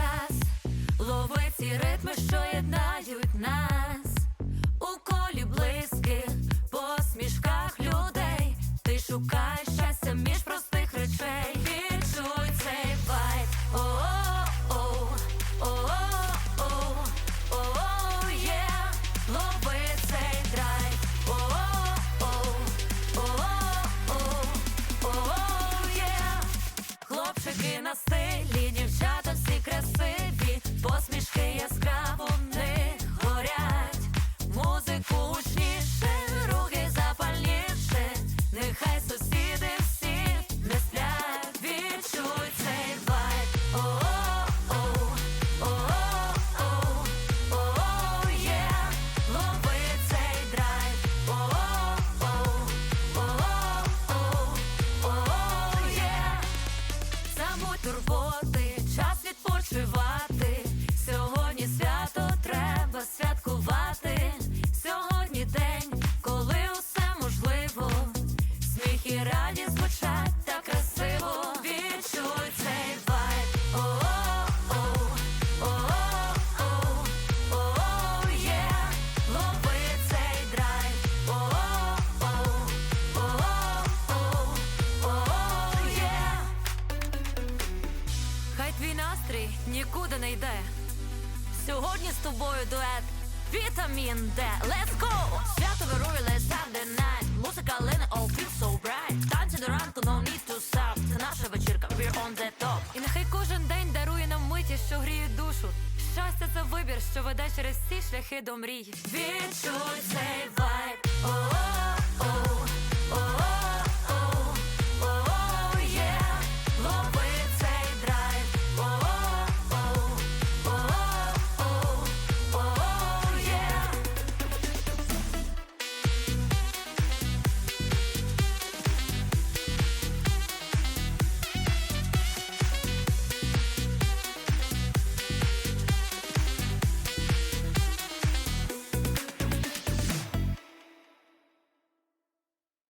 час, лови ці ритми, що єднають нас, у колі близьких, посмішках людей, ти шукаєш. Забудь турботи, йде. Сьогодні з тобою дует. Вітамін Д. Let's go! Свято вирує let's have the night. Музика лине, all feels so bright. Танці до ранку, no need to stop. Це наша вечірка, we're on the top. І нехай кожен день дарує нам миті, що гріють душу. Щастя це вибір, що веде через всі шляхи до мрій. Відчуй цей